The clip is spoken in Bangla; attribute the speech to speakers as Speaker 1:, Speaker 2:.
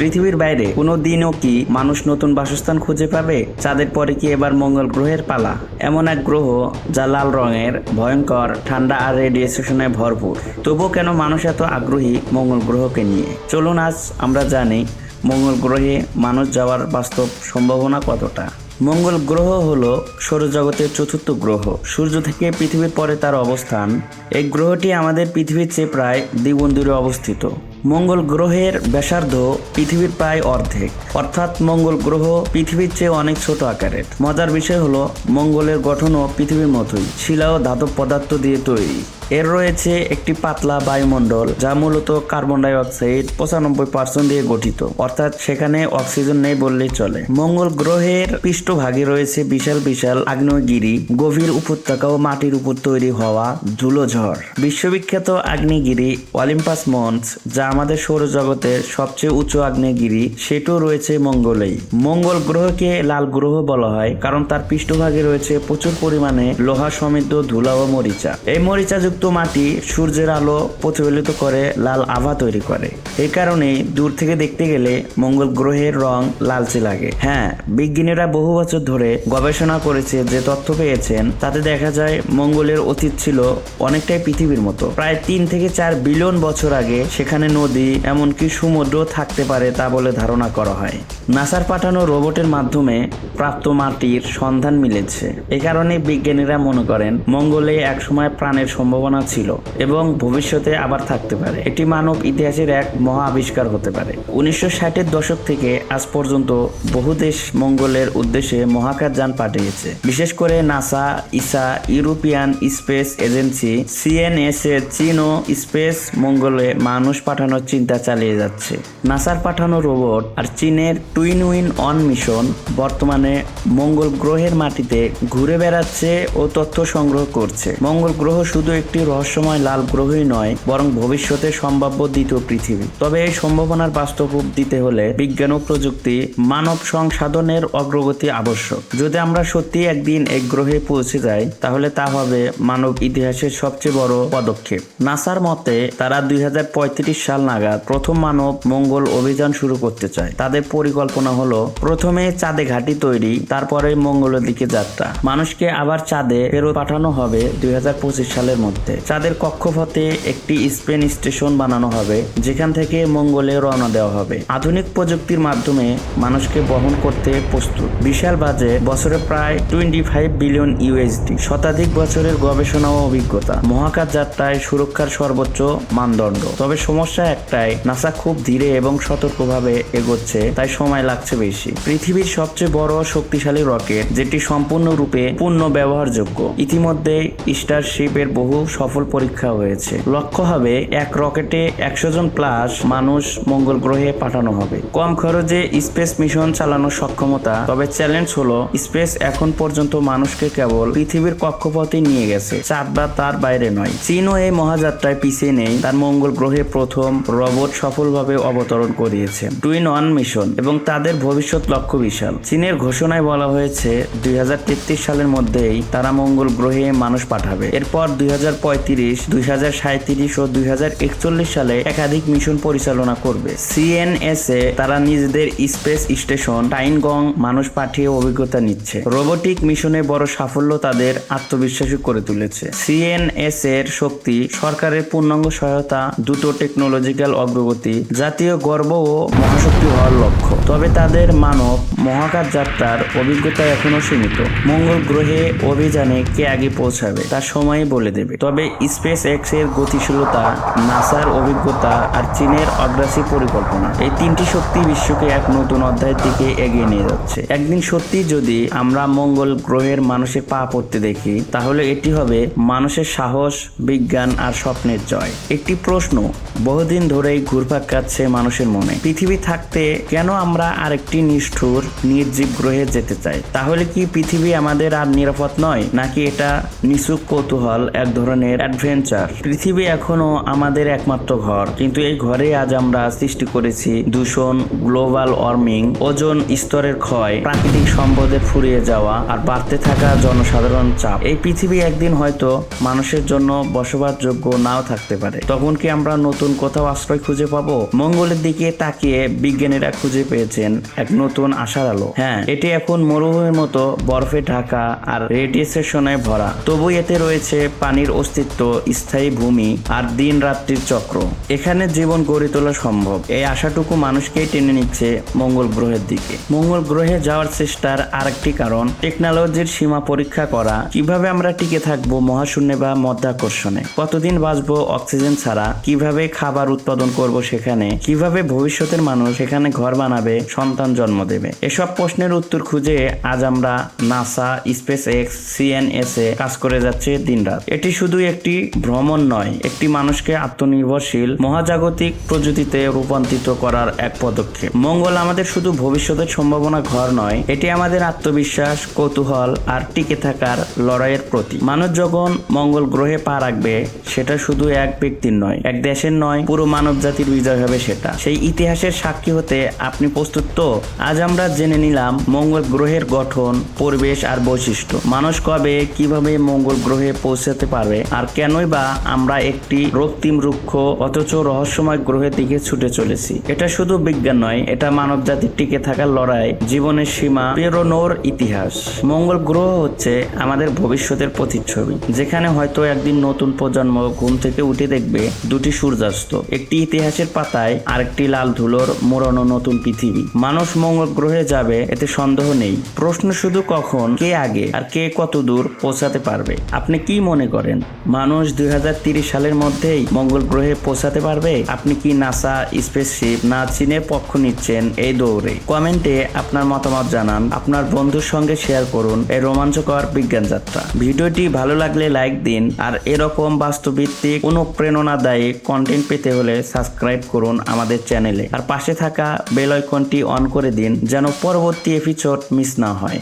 Speaker 1: পৃথিবীর বাইরে কোনো দিনও কি মানুষ নতুন বাসস্থান খুঁজে পাবে? চাঁদের পরে কি এবার মঙ্গল গ্রহের পালা? এমন এক গ্রহ যা লাল রঙের, ভয়ঙ্কর, ঠান্ডা আর রেডিয়েশনে ভরপুর। তবুও কেন মানুষ এত আগ্রহী মঙ্গল গ্রহকে নিয়ে? চলুন আজ আমরা জানি মঙ্গল গ্রহে মানুষ যাওয়ার বাস্তব সম্ভাবনা কতটা। মঙ্গল গ্রহ হল সৌরজগতের চতুর্থ গ্রহ। সূর্য থেকে পৃথিবীর পরে তার অবস্থান। এই গ্রহটি আমাদের পৃথিবীর চেয়ে প্রায় দ্বিগুণ দূরে অবস্থিত। মঙ্গল গ্রহের ব্যাসার্ধ পৃথিবীর প্রায় অর্ধেক। অর্থাৎ মঙ্গল গ্রহ পৃথিবীর চেয়ে অনেক ছোট আকারের। মজার বিষয় হলো, মঙ্গলের গঠনও পৃথিবীর মতোই। শিলা ও ধাতব পদার্থ দিয়ে তৈরি। এর রয়েছে একটি পাতলা বায়ুমণ্ডল, যা মূলত কার্বন ডাই অক্সাইড পঁচানব্বই পার্সেন্ট দিয়ে গঠিত। অর্থাৎ সেখানে অক্সিজেন নেই বললেই চলে। মঙ্গল গ্রহের পৃষ্ঠভাগে রয়েছে বিশাল বিশাল আগ্নেয়গিরি, গভীর উপত্যকা ও মাটির উপর তৈরি হওয়া ধুলোঝড় বিশ্ববিখ্যাত আগ্নেয়গিরি অলিম্পাস মন্স যা আমাদের সৌরজগতের সবচেয়ে উঁচু আগ্নেয়গিরি, সেটাও রয়েছে মঙ্গলেই। মঙ্গল গ্রহকে লাল গ্রহ বলা হয়, কারণ তার পৃষ্ঠভাগে রয়েছে প্রচুর পরিমাণে লোহা সমৃদ্ধ ধুলা ও মরিচা। এই মরিচাযুক্ত মাটি সূর্যের আলো প্রতিফলিত করে লাল আভা তৈরি করে। এই কারণে দূর থেকে দেখতে গেলে মঙ্গল গ্রহের রং লালচে লাগে। হ্যাঁ বিজ্ঞানীরা বহু বছর ধরে গবেষণা করেছে যে তথ্য পেয়েছেন, তাতে দেখা যায় মঙ্গলের অতীত ছিল অনেকটাই পৃথিবীর মতো। প্রায় তিন থেকে চার বিলিয়ন বছর আগে সেখানে নদী, এমনকি সমুদ্র থাকতে পারে তা বলে ধারণা করা হয়। নাসার পাঠানো রোবটের মাধ্যমে প্রাপ্ত মাটির সন্ধান মিলেছে। এ কারণে বিজ্ঞানীরা মনে করেন, মঙ্গলে একসময় প্রাণের সম্ভাবনা ছিল এবং ভবিষ্যতে আবার থাকতে পারে। এটি মানব ইতিহাসের এক মহা আবিষ্কার হতে পারে। উনিশশো ষাটের দশক থেকে আজ পর্যন্ত বহু দেশ মঙ্গলের উদ্দেশ্যে মহাকাশ যান পাঠিয়েছে। বিশেষ করে NASA, ESA, European space agency, CNS এর চীন ও স্পেস মঙ্গলে মানুষ পাঠানোর চিন্তা চালিয়ে যাচ্ছে। নাসার পাঠানো রোবট আর চীনের টুইন উইন অন মিশন বর্তমানে মঙ্গল গ্রহের মাটিতে ঘুরে বেড়াচ্ছে ও তথ্য সংগ্রহ করছে। মঙ্গল গ্রহ শুধু একটি রহস্যময় লাল গ্রহই নয়, বরং ভবিষ্যতে সম্ভাব্য দ্বিতীয় পৃথিবী। তবে এই সম্ভাবনার বাস্তব রূপ দিতে হলে বিজ্ঞান ও প্রযুক্তি মানব সংসাধনের অগ্রগতি আবশ্যক। যদি আমরা সত্যি একদিন এক গ্রহে পৌঁছে যাই, তাহলে তা হবে মানব ইতিহাসের সবচেয়ে বড় পদক্ষেপ। নাসার মতে, তারা দুই হাজার পঁয়ত্রিশ সাল নাগাদ প্রথম মানব মঙ্গল অভিযান শুরু করতে চায়। তাদের পরিকল্পনা হলো, প্রথমে চাঁদে ঘাঁটি তৈরি, তারপরে মঙ্গলের দিকে যাত্রা। মানুষকে আবার চাঁদে ফেরত পাঠানো হবে দুই হাজার পঁচিশ সালের মধ্যে। চাঁদের কক্ষপথে একটি স্পেন স্টেশন বানানো হবে, যেখান থেকে মঙ্গলে রওনা দেওয়া হবে। আধুনিক প্রযুক্তির মাধ্যমে মানুষকে বহন করতে প্রস্তুত। বিশাল বাজেট বছরে প্রায় টোয়েন্টি ফাইভ বিলিয়ন ইউএসডি শতাধিক বছরের গবেষণা ও অভিজ্ঞতা। মহাকাশ যাত্রায় সুরক্ষার সর্বোচ্চ মানদণ্ড। তবে সমস্যা একটাই, নাসা খুব ধীরে এবং সতর্কভাবে এগোচ্ছে, তাই সময় লাগছে বেশি। পৃথিবীর সবচেয়ে বড় শক্তিশালী রকেট, যেটি সম্পূর্ণরূপে পূর্ণ ব্যবহারযোগ্য ইতিমধ্যে স্টারশিপের বহু সফল পরীক্ষা হয়েছে। লক্ষ্য হবে, এক রকেটে একশো জন প্লাস মানুষ মঙ্গল গ্রহে পাঠানো হবে। কম খরচে স্পেস মিশন চালানোর সক্ষমতা, তবে চ্যালেঞ্জ হলো, স্পেস এখন পর্যন্ত মানুষকে কেবল পৃথিবীর কক্ষপথে নিয়ে গেছে। চাঁদ বা তার বাইরে নয়। চীনও এই মহাযাত্রায় পিছিয়ে নেই। তার মঙ্গল গ্রহে প্রথম রোবট সফলভাবে অবতরণ করিয়েছে। টুইন ওয়ান মিশন এবং তাদের ভবিষ্যৎ লক্ষ্য বিশাল। চীনের ঘোষণায় বলা হয়েছে, দুই হাজার তেত্রিশ সালের মধ্যেই তারা মঙ্গল গ্রহে মানুষ পাঠাবে। এরপর দুই হাজার পঁয়ত্রিশ, দুই হাজার সাঁত্রিশ ও দুই হাজার একচল্লিশ সালে একাধিক মিশন পরিচালনা করবে। সিএনএসএ তারা নিজেদের স্পেস স্টেশন, টাইনগং, মানুষ পাঠিয়ে অভিজ্ঞতা নিচ্ছে। রোবোটিক মিশনে বড় সাফল্য তাদের আত্মবিশ্বাসী করে তুলেছে। সিএনএস এর শক্তি, সরকারের পূর্ণাঙ্গ সহায়তা, দ্রুত টেকনোলজিক্যাল অগ্রগতি, জাতীয় গর্ব ও মহাশক্তি হওয়ার লক্ষ্য। তবে তাদের মানব মহাকাশ যাত্রার অভিজ্ঞতা এখনও সীমিত। মঙ্গল গ্রহে অভিযানে কে আগে পৌঁছাবে, তা সময় বলে দেবে। তবে স্পেস এক্সের গতিশীলতা, নাসার অভিজ্ঞতা আর চীনের অগ্রাসী পরিকল্পনা এই তিনটি শক্তি বিশ্বকে এক নতুন অধ্যায়ের দিকে এগিয়ে নিয়ে যাচ্ছে। একদিন সত্যি যদি আমরা মঙ্গল গ্রহের মানুষের পা পড়তে দেখি, তাহলে এটি হবে মানুষের সাহস, বিজ্ঞান আর স্বপ্নের জয়। একটি প্রশ্ন, বহুদিন ধরেই ঘুরপাক কাটছে মানুষের মনে। পৃথিবী থাকতে কেন আমরা আরেকটি নিষ্ঠুর, নির্জীব গ্রহে যেতে চাই? তাহলে কি পৃথিবী আমাদের আর নিরাপদ নয়? নাকি এটা নিচুক কৌতূহল এক ধরনের অ্যাডভেঞ্চার পৃথিবী এখনও আমাদের একমাত্র ঘর, কিন্তু এই ঘরে আজ আমরা সৃষ্টি করেছি দূষণ গ্লোবাল ওয়ার্মিং ওজন স্তরের ক্ষয়, প্রাকৃতিক সম্পদের ফুরিয়ে যাওয়া আর বাড়তে থাকা জনসাধারণ চাপ। এই পৃথিবী একদিন হয়তো মানুষের জন্য বসবাসযোগ্য নাও থাকতে পারে। তখন কি আমরা নতুন কোথাও আশ্রয় খুঁজে পাবো? মঙ্গলের দিকে তাকিয়ে বিজ্ঞানীরা খুঁজে পেয়েছেন এক নতুন আশার আলো। হ্যাঁ এটি এখন মরুভূমির মতো বরফে ঢাকা আর রেডিয়েশনে ভরা। তবু এতে রয়েছে পানির অস্তিত্ব স্থায়ী ভূমি আর দিন রাত্রির চক্র। এখানে জীবন গড়ে তোলা সম্ভব। এই আশাটুকু মানুষকেই টেনে নিচ্ছে মঙ্গল গ্রহের দিকে। মঙ্গল গ্রহে যাওয়ার চেষ্টার আরেকটি কারণ, টেকনোলজির সীমা পরীক্ষা করা। কীভাবে আমরা টিকে থাকব মহাশূন্যে বা মধ্যাকর্ষণে? কতদিন বাঁচবো অক্সিজেন ছাড়া? কীভাবে খাবার উৎপাদন করব সেখানে? কীভাবে ভবিষ্যতের মানুষ সেখানে ঘর বানাবে, সন্তান জন্ম দেবে? এসব প্রশ্নের উত্তর খুঁজে আজ আমরা নাসা স্পেস এক্স সিএনএস এ কাজ করে যাচ্ছে দিনরাত। এটি শুধু একটি ভ্রমণ নয়, একটি মানুষকে আত্মনির্ভরশীল মহাজাগতিক প্রযুক্তিতে রূপান্তরিত করার এক পদক্ষেপ। মঙ্গল আমাদের শুধু ভবিষ্যতের সম্ভাবনা ঘর নয়, এটি আমাদের আত্মবিশ্বাস, কৌতূহল আর টিকে থাকার লড়াইয়ের প্রতীক। মানুষ যখন মঙ্গল গ্রহে পা রাখবে, সেটা শুধু এক ব্যক্তির নয়, এক দেশের নয়, পুরো মানব জাতির বিজয় হবে সেটা। সেই ইতিহাসের সাক্ষী হতে আপনি প্রস্তুত তো? আজ আমরা জেনে নিলাম মঙ্গল গ্রহের গঠন, পরিবেশ আর বৈশিষ্ট্য। মানুষ কবে, কীভাবে মঙ্গল গ্রহে পৌঁছাতে পারবে? আর কেনই বা আমরা একটি রক্তিম রুক্ষ অথচ রহস্যময় গ্রহের দিকে ছুটে চলেছি। এটা শুধু বিজ্ঞান নয়, এটা মানব জাতির টিকে থাকার লড়াই, জীবনের সীমা পেরোনোর ইতিহাস। মঙ্গল গ্রহ হচ্ছে আমাদের ভবিষ্যতের প্রতিচ্ছবি, যেখানে হয়তো একদিন নতুন প্রজন্ম ঘুম থেকে উঠে দেখবে দুটি সূর্যাস্ত, একটি ইতিহাসের পাতায়, আরেকটি লাল ধুলোর মোড়ানো নতুন পৃথিবী। মানুষ মঙ্গল গ্রহে যাবে, এতে সন্দেহ নেই। প্রশ্ন শুধু কখন, কে আগে, আর কে কত দূর পৌঁছাতে পারবে। আপনি কি মনে করেন? মানুষ দুই সালের মধ্যেই মঙ্গল গ্রহে পৌঁছাতে পারবে। আপনি কি নাসা, স্পেসশিপ না চীনের পক্ষ নিচ্ছেন এই দৌড়ে? কমেন্টে আপনার মতামত জানান, আপনার বন্ধুর সঙ্গে শেয়ার করুন এই রোমাঞ্চকর বিজ্ঞান যাত্রা ভিডিওটি ভালো লাগলে লাইক দিন আর এরকম বাস্তবভিত্তিক অনুপ্রেরণাদায়ী কন্টেন্ট পেতে হলে সাবস্ক্রাইব করুন আমাদের চ্যানেলে আর পাশে থাকা বেল আইকনটি অন করে দিন, যেন পরবর্তী এপিসোড মিস না হয়।